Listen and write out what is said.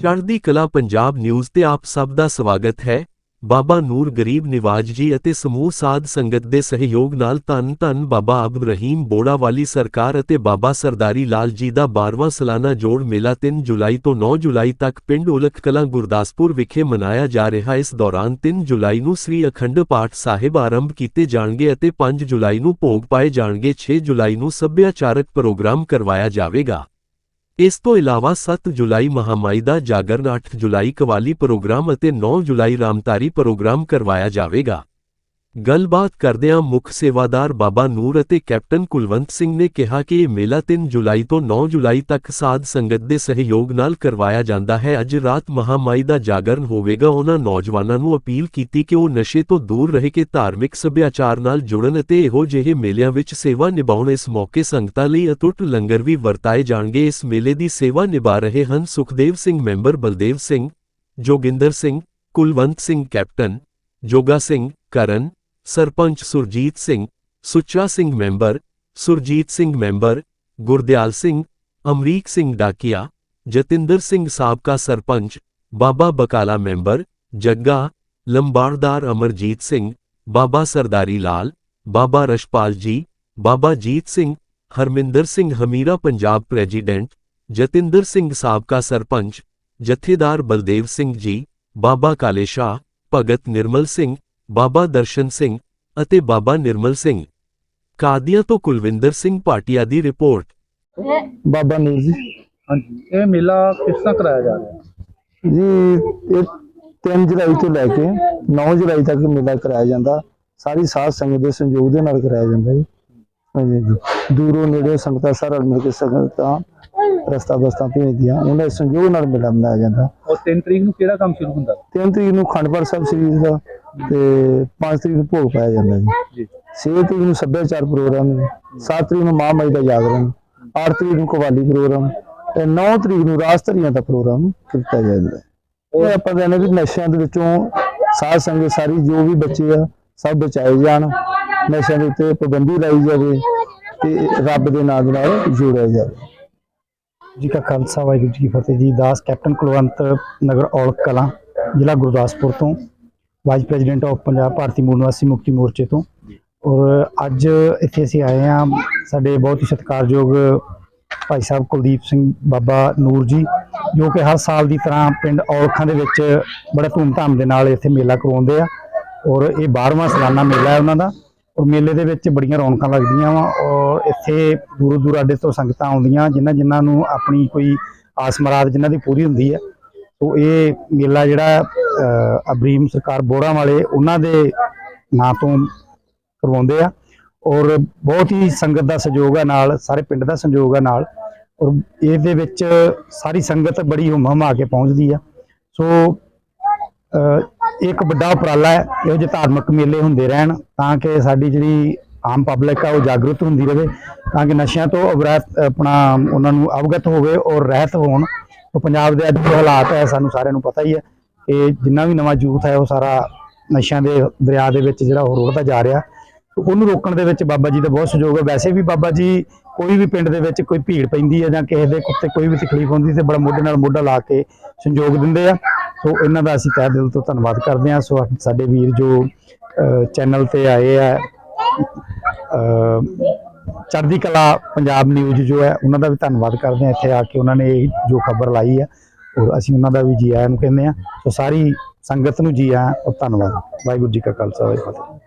ਚੜ੍ਹਦੀ ਕਲਾ ਪੰਜਾਬ ਨਿਊਜ਼ ਤੇ ਆਪ ਸਭ ਦਾ ਸਵਾਗਤ ਹੈ। ਬਾਬਾ ਨੂਰ ਗਰੀਬ ਨਿਵਾਜ ਜੀ ਅਤੇ ਸਮੂਹ ਸਾਧ ਸੰਗਤ ਦੇ ਸਹਿਯੋਗ ਨਾਲ ਧੰਨ ਧੰਨ ਬਾਬਾ ਅਬ ਰਹੀਮ ਬੋੜਾ ਵਾਲੀ ਸਰਕਾਰ ਅਤੇ ਬਾਬਾ ਸਰਦਾਰੀ ਲਾਲ ਜੀ ਦਾ 12ਵਾਂ ਸਾਲਾਨਾ ਜੋੜ ਮੇਲਾ 3 ਜੁਲਾਈ ਤੋਂ 9 ਜੁਲਾਈ ਤੱਕ ਪਿੰਡ ਉਲਖ ਕਲਾਂ ਗੁਰਦਾਸਪੁਰ ਵਿਖੇ ਮਨਾਇਆ ਜਾ ਰਿਹਾ ਇਸ ਦੌਰਾਨ 3 ਜੁਲਾਈ ਨੂੰ ਸ੍ਰੀ ਅਖੰਡ ਪਾਠ ਸਾਹਿਬ ਆਰੰਭ ਕੀਤੇ ਜਾਣਗੇ ਅਤੇ 5 ਜੁਲਾਈ ਨੂੰ ਭੋਗ ਪਾਏ ਜਾਣਗੇ। 6 ਜੁਲਾਈ ਨੂੰ ਸੱਭਿਆਚਾਰਕ ਪ੍ਰੋਗਰਾਮ ਕਰਵਾਇਆ ਜਾਵੇਗਾ। ਇਸ ਤੋਂ ਇਲਾਵਾ 7 ਜੁਲਾਈ ਮਹਾਮਾਈ ਦਾ ਜਾਗਰਣ 8 ਜੁਲਾਈ ਕਵਾਲੀ ਪ੍ਰੋਗਰਾਮ ਅਤੇ 9 ਜੁਲਾਈ ਰਾਮਤਾਰੀ ਪ੍ਰੋਗਰਾਮ ਕਰਵਾਇਆ ਜਾਵੇਗਾ। ਗੱਲਬਾਤ ਕਰਦਿਆਂ ਮੁੱਖ ਸੇਵਾਦਾਰ ਬਾਬਾ ਨੂਰ ਅਤੇ ਕੈਪਟਨ ਕੁਲਵੰਤ ਸਿੰਘ ਨੇ ਕਿਹਾ ਕਿ ਇਹ ਮੇਲਾ 3 ਜੁਲਾਈ ਤੋਂ 9 ਜੁਲਾਈ ਤੱਕ ਸਾਧ ਸੰਗਤ ਦੇ ਸਹਿਯੋਗ ਨਾਲ ਕਰਵਾਇਆ ਜਾਂਦਾ ਹੈ। ਅੱਜ ਰਾਤ ਮਹਾਮਾਈ ਦਾ ਜਾਗਰਣ ਹੋਵੇਗਾ। ਉਹਨਾਂ ਨੌਜਵਾਨਾਂ ਨੂੰ ਅਪੀਲ ਕੀਤੀ ਕਿ ਉਹ ਨਸ਼ੇ ਤੋਂ ਦੂਰ ਰਹਿ ਕੇ ਧਾਰਮਿਕ ਸੱਭਿਆਚਾਰ ਨਾਲ ਜੁੜਨ ਅਤੇ ਇਹੋ ਜਿਹੇ ਮੇਲਿਆਂ ਵਿੱਚ ਸੇਵਾ ਨਿਭਾਉਣ। ਇਸ ਮੌਕੇ ਸੰਗਤਾਂ ਲਈ ਅਟੁੱਟ ਲੰਗਰ ਵੀ ਵਰਤਾਏ ਜਾਣਗੇ। ਇਸ ਮੇਲੇ ਦੀ ਸੇਵਾ ਨਿਭਾ ਰਹੇ ਹਨ Sukhdev Singh member Baldev Singh, Joginder Singh, Kulwant Singh captain, Joga Singh, Karan sarpanch Surjit Singh Sucha Singh member Surjit Singh member Gurdial Singh Amrik Singh ਡਾਕੀਆ Jatinder Singh ਸਾਬਕਾ ਸਰਪੰਚ ਬਾਬਾ ਬਕਾਲਾ ਮੈਂਬਰ ਜੱਗਾ ਲੰਬਾੜਦਾਰ ਅਮਰਜੀਤ ਸਿੰਘ ਬਾਬਾ ਸਰਦਾਰੀ ਲਾਲ ਬਾਬਾ ਰਸ਼ਪਾਲ ਜੀ ਬਾਬਾ ਜੀਤ ਸਿੰਘ ਹਰਮਿੰਦਰ ਸਿੰਘ ਹਮੀਰਾ ਪੰਜਾਬ ਪ੍ਰੈਜ਼ੀਡੈਂਟ ਜਤਿੰਦਰ ਸਿੰਘ ਸਾਬਕਾ ਸਰਪੰਚ ਜਥੇਦਾਰ ਬਲਦੇਵ ਸਿੰਘ ਜੀ ਬਾਬਾ ਕਾਲੇ ਸ਼ਾਹ ਭਗਤ ਨਿਰਮਲ ਸਿੰਘ ਬਾਬਾ ਦਰਸ਼ਨ ਸਿੰਘ ਅਤੇ ਬਾਬਾ ਨਿਰਮਲ ਸਿੰਘ। ਕਾਦੀਆਂ ਤੋਂ ਕੁਲਵਿੰਦਰ ਸਿੰਘ ਭਾਟੀਆ ਦੀ ਰਿਪੋਰਟ। ਬਾਬਾ ਨੂਰ ਜੀ। ਹਾਂਜੀ ਇਹ ਮੇਲਾ ਕਿਸ ਤਰ੍ਹਾਂ ਕਰਾਇਆ ਜਾ ਰਿਹਾ? ਜੀ ਇਹ 3 ਜੁਲਾਈ ਤੋਂ ਲੈ ਕੇ 9 ਜੁਲਾਈ ਤੱਕ ਮੇਲਾ ਕਰਾਇਆ ਜਾਂਦਾ। ਸਾਰੀ ਸਾਧ ਸੰਗਤ ਦੇ ਸੰਯੋਗ ਦੇ ਨਾਲ ਕਰਾਇਆ ਜਾਂਦਾ ਜੀ। ਹਾਂਜੀ ਜੀ ਦੂਰੋਂ ਨੇੜੇ ਸੰਗਤਾਂ ਸਾਰਾ ਮਿਲ ਕੇ ਸੰਗਤਾਂ ਰਸਤਾ ਬਸਤਾ ਭੇਜਦੀਆਂ ਉਹਨਾਂ ਦੇ ਸੰਯੋਗ ਨਾਲ ਮੇਲਾ ਮਨਾਇਆ ਜਾਂਦਾ। ਔਰ 3 ਤਰੀਕ ਨੂੰ ਕਿਹੜਾ ਕੰਮ ਸ਼ੁਰੂ ਹੁੰਦਾ? 3 ਤਰੀਕ ਨੂੰ ਖੰਡਪੜ ਸਾਹਿਬ ਸ੍ਰੀ ਦਾ। ਤੇ 5 ਤਰੀਕ ਨੂੰ ਭੋਗ ਪਾਇਆ ਜਾਂਦਾ ਜੀ। ਜੀ। 6 ਤਰੀਕ ਨੂੰ ਸੱਭਿਆਚਾਰ ਪ੍ਰੋਗਰਾਮ ਹੈ 7 ਤਰੀਕ ਨੂੰ ਮਹਾਮਾਈ ਦਾ ਜਾਗਰਣ 8 ਤਰੀਕ ਨੂੰ ਕਵਾਲੀ ਪ੍ਰੋਗਰਾਮ। ਤੇ 9 ਤਰੀਕ ਨੂੰ ਰਾਸਤਰੀਆਂ ਦਾ ਪ੍ਰੋਗਰਾਮ ਕੀਤਾ ਜਾਂਦਾ ਹੈ। ਉਹ ਆਪਾਂ ਕਹਿੰਦੇ ਵੀ ਨਸ਼ਿਆਂ ਦੇ ਵਿੱਚੋਂ ਸਾਧ ਸੰਗਤ ਸਾਰੀ ਜੋ ਵੀ ਬੱਚੇ ਆ ਸਭ ਬਚਾਏ ਜਾਣ। ਨਸ਼ਿਆਂ ਦੇ ਉੱਤੇ ਪਾਬੰਦੀ ਲਾਈ ਜਾਵੇ ਤੇ ਰੱਬ ਦੇ ਨਾਮ ਦੇ ਨਾਲ ਜੋੜਿਆ ਜਾਵੇ। ਜੀ ਕਾ ਖਾਲਸਾ ਵਾਹਿਗੁਰੂ ਜੀ ਕੀ ਫਤਿਹ ਜੀ। ਦਾਸ ਕੈਪਟਨ ਕੁਲਵੰਤ ਨਗਰ ਔਲਖ ਕਲਾਂ ਜ਼ਿਲ੍ਹਾ ਗੁਰਦਾਸਪੁਰ ਤੋਂ। Vice president of Punjab Bharatiya Mool Niwasi Mukti ਮੋਰਚੇ ਤੋਂ ਔਰ ਅੱਜ ਇੱਥੇ ਅਸੀਂ ਆਏ ਹਾਂ। ਸਾਡੇ ਬਹੁਤ ਹੀ ਸਤਿਕਾਰਯੋਗ ਭਾਈ ਸਾਹਿਬ ਕੁਲਦੀਪ ਸਿੰਘ ਬਾਬਾ ਨੂਰ ਜੀ ਜੋ ਕਿ ਹਰ ਸਾਲ ਦੀ ਤਰ੍ਹਾਂ ਪਿੰਡ ਔਲਖਾਂ ਦੇ ਵਿੱਚ ਬੜੇ ਧੂਮਧਾਮ ਦੇ ਨਾਲ ਇੱਥੇ ਮੇਲਾ ਕਰਵਾਉਂਦੇ ਆ। ਔਰ ਇਹ 12ਵਾਂ ਸਾਲਾਨਾ ਮੇਲਾ ਹੈ ਉਹਨਾਂ ਦਾ। ਔਰ ਮੇਲੇ ਦੇ ਵਿੱਚ ਬੜੀਆਂ ਰੌਣਕਾਂ ਲੱਗਦੀਆਂ ਵਾ। ਔਰ ਇੱਥੇ ਦੂਰੋਂ ਦੂਰ ਆਡੇ ਤੋਂ ਸੰਗਤਾਂ ਆਉਂਦੀਆਂ ਜਿਨ੍ਹਾਂ ਜਿਨ੍ਹਾਂ ਨੂੰ ਆਪਣੀ ਕੋਈ ਆਸ ਮੁਰਾਦ ਜਿਨ੍ਹਾਂ ਦੀ ਪੂਰੀ ਹੁੰਦੀ ਹੈ। ਸੋ ਇਹ ਮੇਲਾ ਜਿਹੜਾ ਅਬਰੀਮ ਸਰਕਾਰ ਬੋੜਾਂ ਵਾਲੇ ਉਹਨਾਂ ਦੇ ਨਾਂ ਤੋਂ ਕਰਵਾਉਂਦੇ ਆ। ਔਰ ਬਹੁਤ ਹੀ ਸੰਗਤ ਦਾ ਸਹਿਯੋਗ ਹੈ ਨਾਲ ਸਾਰੇ ਪਿੰਡ ਦਾ ਸਹਿਯੋਗ ਹੈ ਨਾਲ। ਔਰ ਇਹਦੇ ਵਿੱਚ ਸਾਰੀ ਸੰਗਤ ਬੜੀ ਹੁਮ ਹਮਾ ਕੇ ਪਹੁੰਚਦੀ ਆ। ਸੋ ਅਹ, ਇੱਕ ਵੱਡਾ ਉਪਰਾਲਾ ਹੈ ਇਹੋ ਜਿਹੇ ਧਾਰਮਿਕ ਮੇਲੇ ਹੁੰਦੇ ਰਹਿਣ ਤਾਂ ਕਿ ਸਾਡੀ ਜਿਹੜੀ ਆਮ ਪਬਲਿਕ ਆ ਉਹ ਜਾਗਰੂਕ ਹੁੰਦੀ ਰਹੇ ਤਾਂ ਕਿ ਨਸ਼ਿਆਂ ਤੋਂ ਅਵਰਤ ਆਪਣਾ ਉਹਨਾਂ ਨੂੰ ਅਵਗਤ ਹੋਵੇ ਔਰ ਰਹਿਤ ਹੋਣ। ਉਹ ਪੰਜਾਬ ਦੇ ਅੱਜ ਦੇ ਹਾਲਾਤ ਹੈ, ਸਾਨੂੰ ਸਾਰਿਆਂ ਨੂੰ ਪਤਾ ਹੀ ਹੈ ਕਿ ਜਿੰਨਾ ਵੀ ਨਵਾਂ ਯੂਥ ਹੈ, ਉਹ ਸਾਰਾ ਨਸ਼ਿਆਂ ਦੇ ਦਰਿਆ ਦੇ ਵਿੱਚ ਜਿਹੜਾ ਉਹ ਰੋੜਦਾ ਜਾ ਰਿਹਾ। ਉਹਨੂੰ ਰੋਕਣ ਦੇ ਵਿੱਚ ਬਾਬਾ ਜੀ ਦਾ ਬਹੁਤ ਸਹਿਯੋਗ ਹੈ। ਵੈਸੇ ਵੀ ਬਾਬਾ ਜੀ ਕੋਈ ਵੀ ਪਿੰਡ ਦੇ ਵਿੱਚ ਕੋਈ ਭੀੜ ਪੈਂਦੀ ਹੈ ਜਾਂ ਕਿਸੇ ਦੇ ਉੱਤੇ ਕੋਈ ਵੀ ਤਕਲੀਫ ਹੁੰਦੀ ਤੇ ਬੜਾ ਮੋਢੇ ਨਾਲ ਮੋਢਾ ਲਾ ਕੇ ਸੰਯੋਗ ਦਿੰਦੇ ਆ। ਸੋ ਇਹਨਾਂ ਦਾ ਅਸੀਂ ਤਹਿ ਦਿਲ ਤੋਂ ਧੰਨਵਾਦ ਕਰਦੇ ਹਾਂ। ਸੋ ਸਾਡੇ ਵੀਰ ਜੋ ਚੈਨਲ ਤੇ ਆਏ ਆ ਚੜ੍ਹਦੀ ਕਲਾ ਪੰਜਾਬ ਨਿਊਜ਼ ਜੋ ਹੈ, ਉਹਨਾਂ ਦਾ ਵੀ ਧੰਨਵਾਦ ਕਰਦੇ ਹਾਂ ਇੱਥੇ ਆ ਕੇ ਉਹਨਾਂ ਨੇ ਇਹ ਜੋ ਖਬਰ ਲਾਈ ਹੈ, ਔਰ ਅਸੀਂ ਉਹਨਾਂ ਦਾ ਵੀ ਜੀ ਆਇਆਂ ਨੂੰ ਕਹਿੰਦੇ ਹਾਂ। ਸੋ ਸਾਰੀ ਸੰਗਤ ਨੂੰ ਜੀ ਆਇਆਂ, ਔਰ ਧੰਨਵਾਦ। ਵਾਹਿਗੁਰੂ ਜੀ ਕਾ ਖਾਲਸਾ, ਵਾਹਿਗੁਰੂ